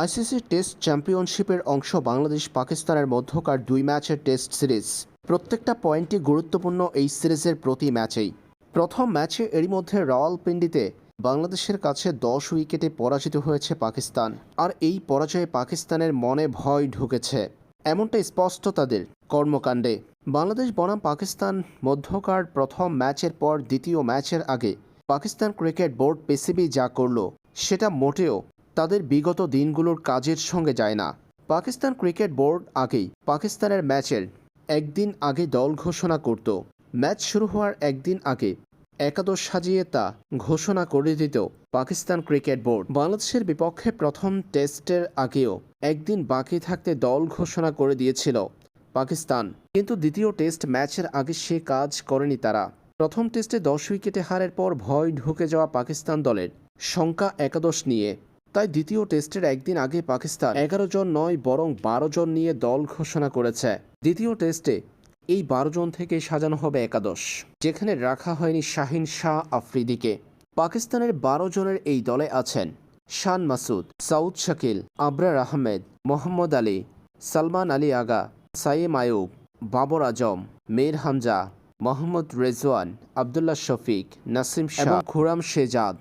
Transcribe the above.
ICC test চ্যাম্পিয়নশিপের অংশ বাংলাদেশ পাকিস্তানের মধ্যকার দুই ম্যাচের টেস্ট সিরিজ। প্রত্যেকটা পয়েন্টই গুরুত্বপূর্ণ এই সিরিজের প্রতি ম্যাচেই। প্রথম ম্যাচে এরই মধ্যে রাওয়ালপিন্ডিতে বাংলাদেশের কাছে দশ উইকেটে পরাজিত হয়েছে পাকিস্তান। আর এই পরাজয়ে পাকিস্তানের মনে ভয় ঢুকেছে। এমনটা স্পষ্ট তাদের কর্মকাণ্ডে। বাংলাদেশ বনাম পাকিস্তান মধ্যকার প্রথম ম্যাচের পর দ্বিতীয় ম্যাচের আগে পাকিস্তান ক্রিকেট বোর্ড পিসিবি যা করল, সেটা মোটেও তাদের বিগত দিনগুলোর কাজের সঙ্গে যায় না। পাকিস্তান ক্রিকেট বোর্ড আগেই পাকিস্তানের ম্যাচের একদিন আগে দল ঘোষণা করত। ম্যাচ শুরু হওয়ার একদিন আগে একাদশ সাজিয়ে তা ঘোষণা করে দিত পাকিস্তান ক্রিকেট বোর্ড। বাংলাদেশের বিপক্ষে প্রথম টেস্টের আগেও একদিন বাকি থাকতে দল ঘোষণা করে দিয়েছিল পাকিস্তান। কিন্তু দ্বিতীয় টেস্ট ম্যাচের আগে সে কাজ করেনি তারা। প্রথম টেস্টে দশ উইকেটে হারের পর ভয় ঢুকে যাওয়া পাকিস্তান দলের শঙ্কা একাদশ নিয়ে তাই দ্বিতীয় টেস্টের একদিন আগে পাকিস্তান এগারো জন নয়, বরং বারো জন নিয়ে দল ঘোষণা করেছে। দ্বিতীয় টেস্টে এই বারো জন থেকে সাজানো হবে একাদশ, যেখানে রাখা হয়নি শাহিন শাহ আফ্রিদিকে। পাকিস্তানের বারো জনের এই দলে আছেন শান মাসুদ, সাউদ শাকিল, আবরার আহমেদ, মোহাম্মদ আলী, সালমান আলী আগা সাইম আয়ুব বাবর আজম, মীর হামজা, মোহাম্মদ রেজওয়ান, আবদুল্লাহ শফিক, নাসিম শাহ খুরাম শেজাদ।